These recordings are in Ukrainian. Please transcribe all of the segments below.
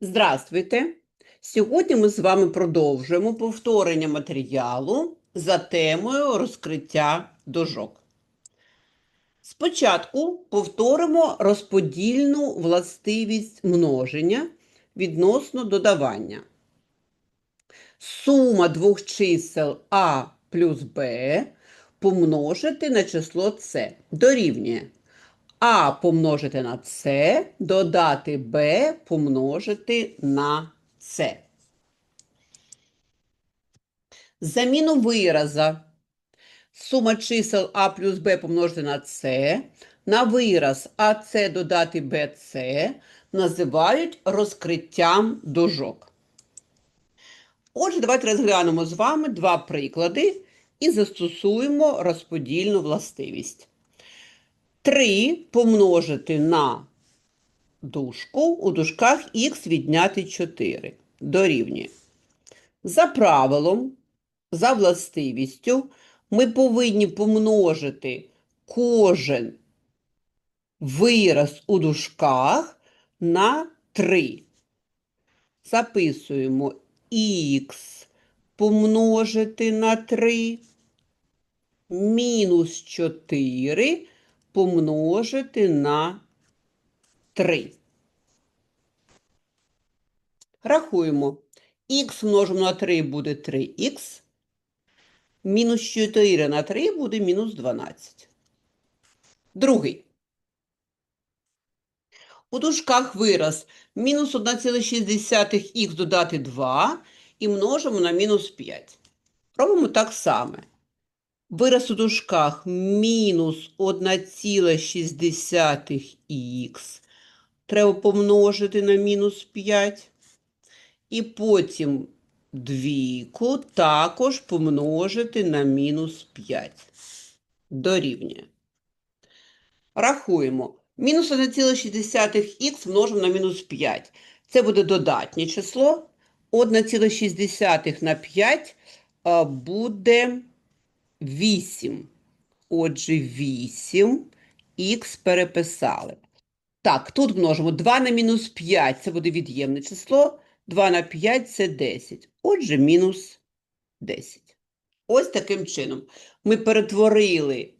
Здравствуйте! Сьогодні ми з вами продовжуємо повторення матеріалу за темою розкриття дужок. Спочатку повторимо розподільну властивість множення відносно додавання. Сума двох чисел А плюс Б помножити на число С дорівнює а помножити на С, додати Б помножити на С. Заміну вираза сума чисел А плюс Б помножити на С на вираз АС додати БС називають розкриттям дужок. Отже, давайте розглянемо з вами два приклади і застосуємо розподільну властивість. 3 помножити на дужку у дужках х відняти 4 дорівнює. За правилом, за властивістю, ми повинні помножити кожен вираз у дужках на 3. Записуємо х помножити на 3 мінус 4 помножити на 3. Рахуємо. Х множимо на 3 буде 3х. Мінус 4 на 3 буде мінус 12. Другий. У дужках вираз мінус 1,6х додати 2 і множимо на мінус 5. Робимо так само. Вираз у дужках мінус 1,6х треба помножити на мінус 5. І потім двійку також помножити на мінус 5. Дорівнює. Рахуємо. Мінус 1,6х множимо на мінус 5. Це буде додатнє число. 1,6 на 5 а, буде 8. Отже, 8 х переписали. Так, тут множимо 2 на мінус 5, це буде від'ємне число. 2 на 5 це 10. Отже, мінус 10. Ось таким чином ми перетворили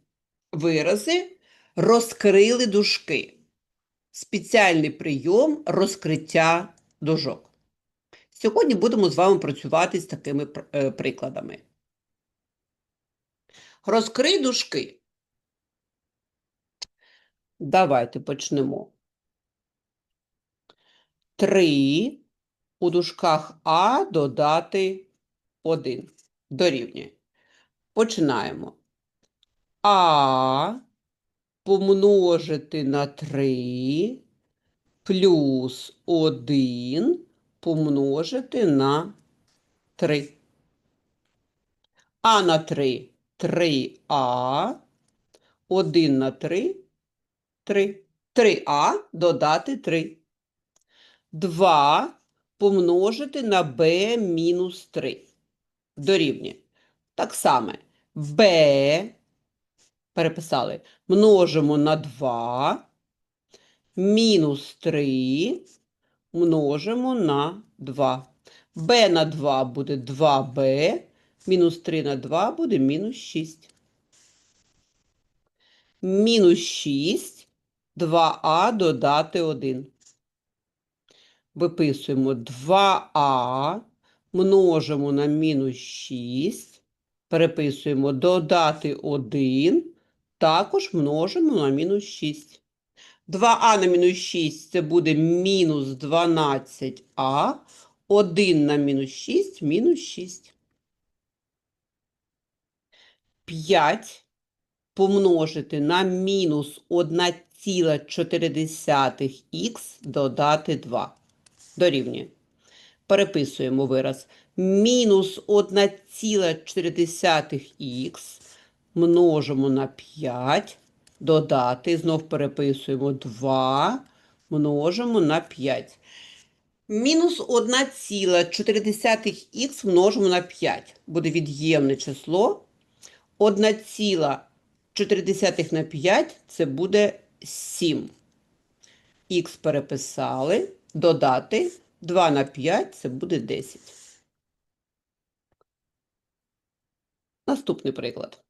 вирази, розкрили дужки. Спеціальний прийом розкриття дужок. Сьогодні будемо з вами працювати з такими е, прикладами. Розкрий дужки. Давайте почнемо. 3 у дужках А додати 1. Дорівнює. Починаємо. А помножити на 3 плюс 1 помножити на 3. А на 3 3А. 1 на 3 3. 3А додати 3. 2 помножити на b мінус 3. Дорівнює. Так само b переписали. Множимо на 2. Мінус 3 множимо на 2. b на 2 буде 2b. Мінус 3 на 2 буде мінус 6. Мінус 6. 2а додати 1. Виписуємо 2а, множимо на мінус 6, переписуємо додати 1, також множимо на мінус 6. 2а на мінус 6 це буде мінус 12а, 1 на мінус 6 мінус 6. 5 помножити на мінус 1,4х додати 2. Дорівнює. Переписуємо вираз. Мінус 1,4х множимо на 5, додати, знов переписуємо 2, множимо на 5. Мінус 1,4х множимо на 5. Буде від'ємне число. 1,4 на 5 це буде 7. Х переписали, додати 2 на 5 це буде 10. Наступний приклад.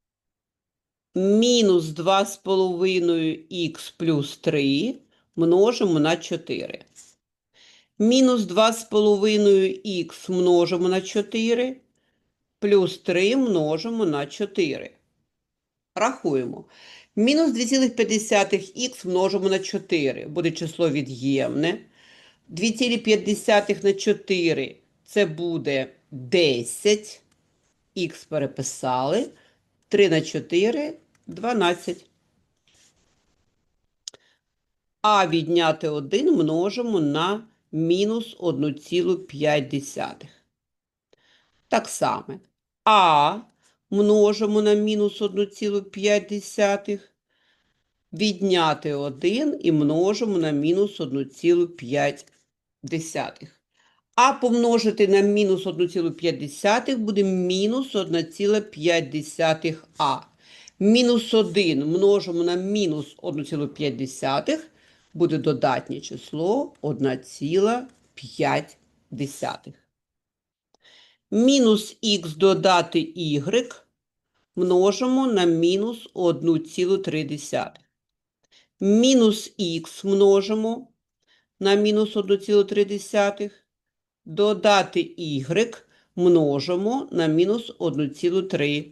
Мінус 2,5х плюс 3 множимо на 4. Мінус 2,5х множимо на 4, плюс 3 множимо на 4. Рахуємо. Мінус 2,5х множимо на 4. Буде число від'ємне. 2,5 на 4 це буде 10. Х переписали. 3 на 4 – 12. А відняти 1 множимо на мінус 1,5. Так само. А множимо на мінус 1,5. Відняти 1 і множимо на мінус 1,5. А помножити на мінус 1,5 буде мінус 1,5а. Мінус 1 множимо на мінус 1,5 буде додатнє число 1,5. Мінус х додати y множимо на мінус 1,3. Мінус х множимо на мінус 1,3. Додати y множимо на мінус 1,3.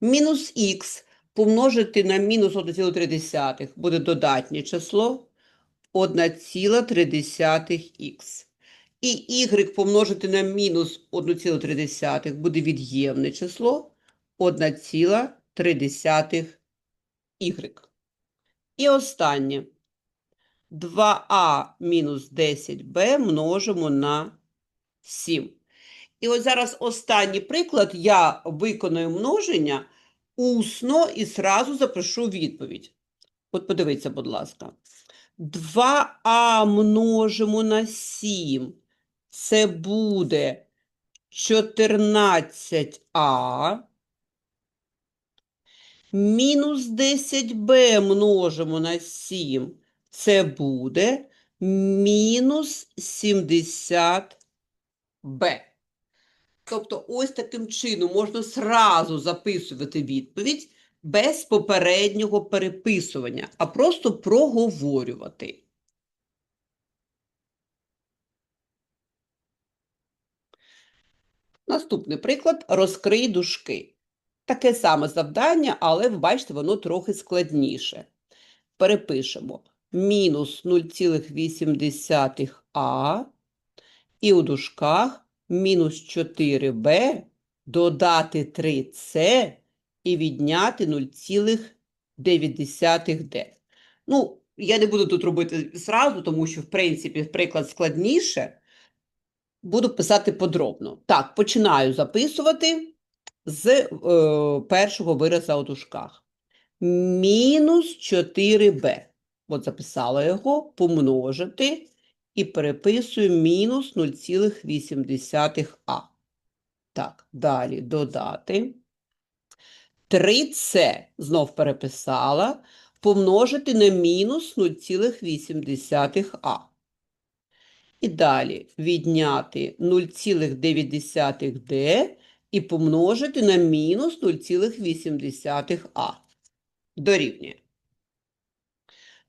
Мінус х помножити на мінус 1,3 буде додатнє число 1,3х. І y помножити на мінус 1,3 буде від'ємне число 1,3 y. І останнє. 2а мінус 10b множимо на 7. І ось зараз останній приклад. Я виконую множення усно і зразу запишу відповідь. От подивіться, будь ласка. 2а множимо на 7. Це буде 14а. Мінус 10b множимо на 7. Це буде мінус 70b. Тобто, ось таким чином можна зразу записувати відповідь без попереднього переписування, а просто проговорювати. Наступний приклад розкрий дужки. Таке саме завдання, але ви бачите, воно трохи складніше. Перепишемо мінус 0,8а і у дужках мінус 4b додати 3c і відняти 0,9d. Ну, я не буду тут робити зразу, тому що, в принципі, приклад складніше. Буду писати подробно. Так, починаю записувати з е, першого вираза у дужках. Мінус 4b. От записала його, помножити і переписую мінус 0,8а. Так, далі додати. 3c знов переписала, помножити на мінус 0,8а. І далі відняти 0,9d і помножити на мінус 0,8а. Дорівнює.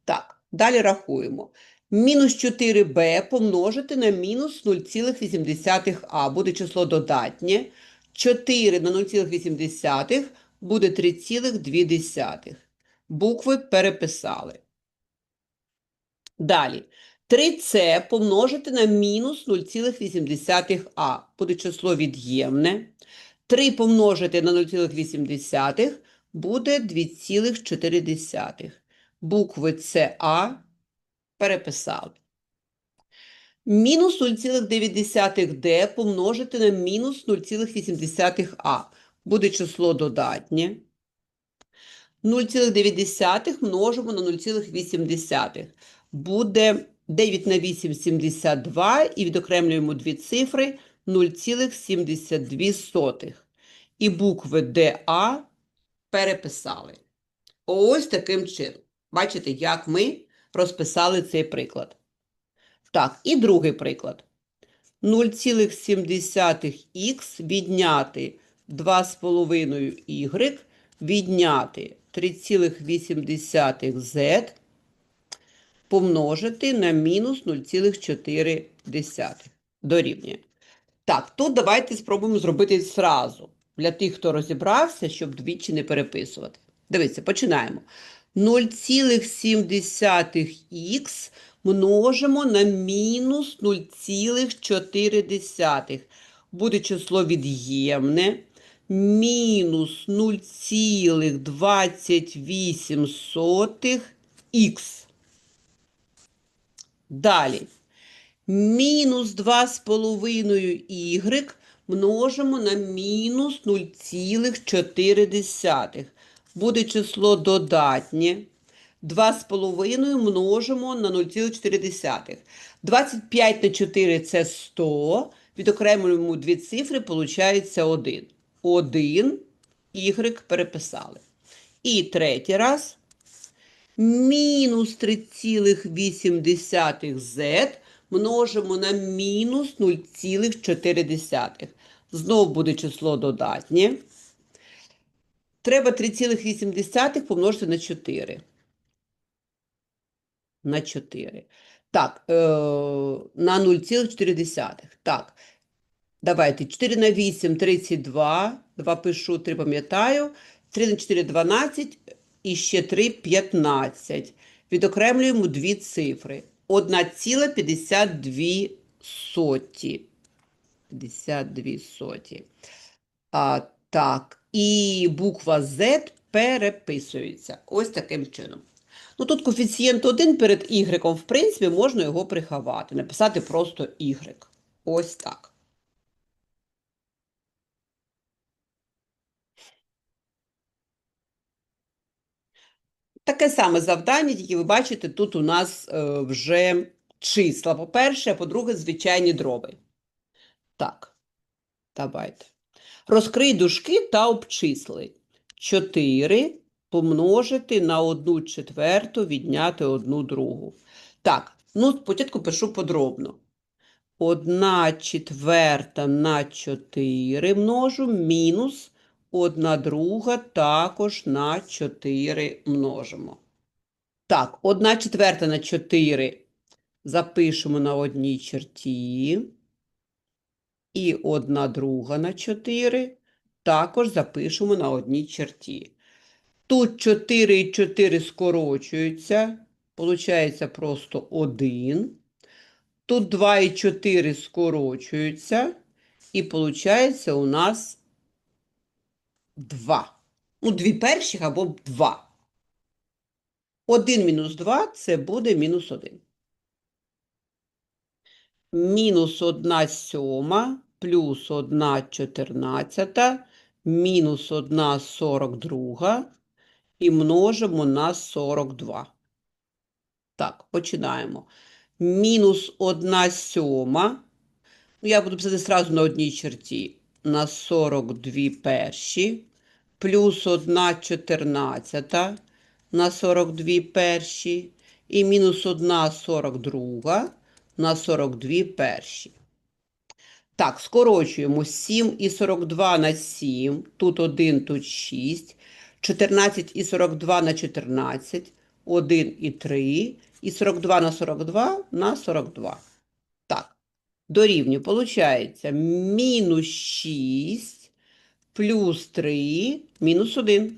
Так, далі рахуємо. Мінус 4b помножити на мінус 0,8а. Буде число додатнє. 4 на 0,8 буде 3,2. Букви переписали. Далі. 3c помножити на мінус 0,8а. Буде число від'ємне. 3 помножити на 0,8 буде 2,4. Букви СА переписали. Мінус 0,9d помножити на мінус 0,8а. Буде число додатнє. 0,9 множимо на 0,8. Буде 9 на 8 – 72 і відокремлюємо дві цифри 0,72. І букви ДА переписали. Ось таким чином. Бачите, як ми розписали цей приклад. Так, і другий приклад. 0,7х відняти 2,5y відняти 3,8z помножити на мінус 0,4 дорівнює. Так, тут давайте спробуємо зробити зразу. Для тих, хто розібрався, щоб двічі не переписувати. Дивіться, починаємо. 0,7х множимо на мінус 0,4. Буде число від'ємне. Мінус 0,28х. Далі. Мінус 2,5y множимо на мінус 0,4. Буде число додатнє. 2,5 множимо на 0,4. 25 на 4 – це 100. Відокремлюємо дві цифри, виходить 1. 1 y переписали. І третій раз. Мінус 3,8z множимо на мінус 0,4. Знову буде число додатнє. Треба 3,8 помножити на 4. На 4. Так, е, на 0,4. Так, давайте. 4 на 8 – 32. 2 пишу, 3 пам'ятаю. 3 на 4 – 12. І ще 3 – 15. Відокремлюємо дві цифри. 1,52 соті. 52 соті. А, так, і буква Z переписується. Ось таким чином. Ну, тут коефіцієнт 1 перед y, в принципі, можна його приховати. Написати просто y. Ось так. Таке саме завдання, тільки ви бачите, тут у нас е, вже числа, по-перше, а по-друге, звичайні дроби. Так, давайте. Розкрий дужки та обчисли. 4 помножити на 1 четверту, відняти 1 другу. Так, ну спочатку пишу подробно. 1 четверта на 4 множу мінус 1 друга також на 4 множимо. Так, 1 четверта на 4 запишемо на одній черті. І 1 друга на 4 також запишемо на одній черті. Тут 4 і 4 скорочуються, получається просто 1. Тут 2 і 4 скорочуються, і виходить у нас 2. Ну, дві перших або 2. 1 мінус 2 це буде мінус 1. Мінус 1 сьома плюс 1 чотирнадцята мінус 1 42 і множимо на 42. Так, починаємо. Мінус 1 сьома. Ну, я буду писати одразу на одній черті. На 42 перші. Плюс 1 чотирнадцята на 42 перші. І мінус 1 42 на 42 перші. Так, скорочуємо 7 і 42 на 7, тут 1, тут 6, 14 і 42 на 14, 1 і 3, і 42 на 42 на 42. Дорівнює, виходить, мінус 6 плюс 3 мінус 1.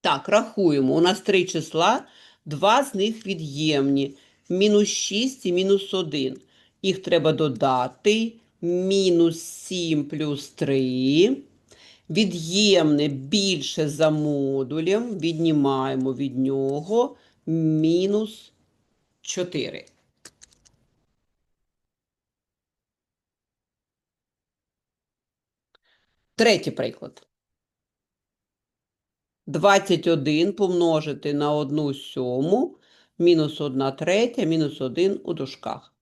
Так, рахуємо. У нас три числа, два з них від'ємні. Мінус 6 і мінус 1. Їх треба додати. Мінус 7 плюс 3. Від'ємне більше за модулем. Віднімаємо від нього мінус 4. Третій приклад. 21 помножити на 1 сьому, мінус 1 третя, мінус 1 у дужках.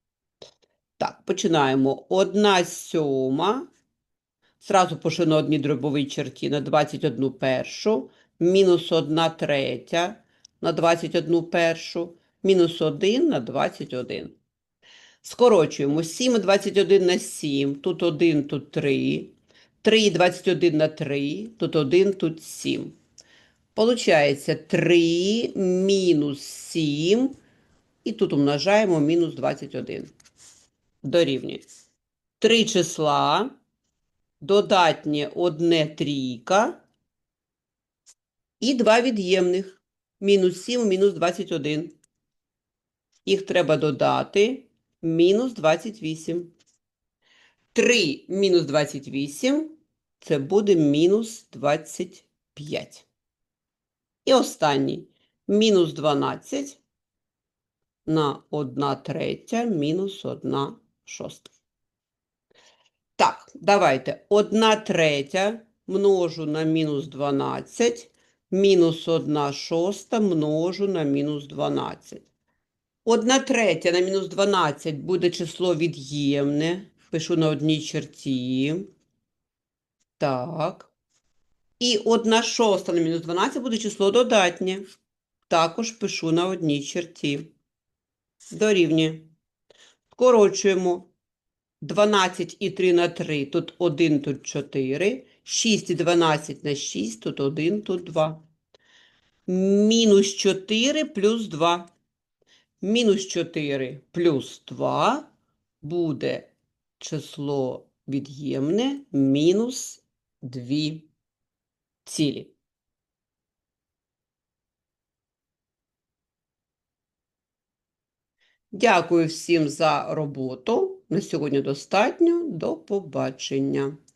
Так, починаємо. 1 сьома. Зразу на одній дробовій черті на 21 першу, мінус 1 третя на 21 першу, Мінус 1 на 21. Скорочуємо 7 21 на 7, тут 1, тут 3. 3 21 на 3, тут 1, тут 7. Получається 3 мінус 7, і тут умножаємо мінус 21. Дорівнює. Три числа, додатнє одне трійка і два від'ємних. Мінус 7, мінус 21. Їх треба додати. Мінус 28. 3 мінус 28 – це буде мінус 25. І останній. Мінус 12 на 1 третя мінус 1 шоста. Так, давайте. 1 третя множу на мінус 12, мінус 1 шоста множу на мінус 12. 1 третя на мінус 12 буде число від'ємне. Пишу на одній черті. Так. І 1 шоста на мінус 12 буде число додатнє. Також пишу на одній черті. Дорівнює. Скорочуємо. 12 і 3 на 3, тут 1, тут 4. 6 і 12 на 6, тут 1, тут 2. Мінус 4 плюс 2. Мінус 4 плюс 2 буде число від'ємне мінус 2 цілі. Дякую всім за роботу. На сьогодні достатньо. До побачення.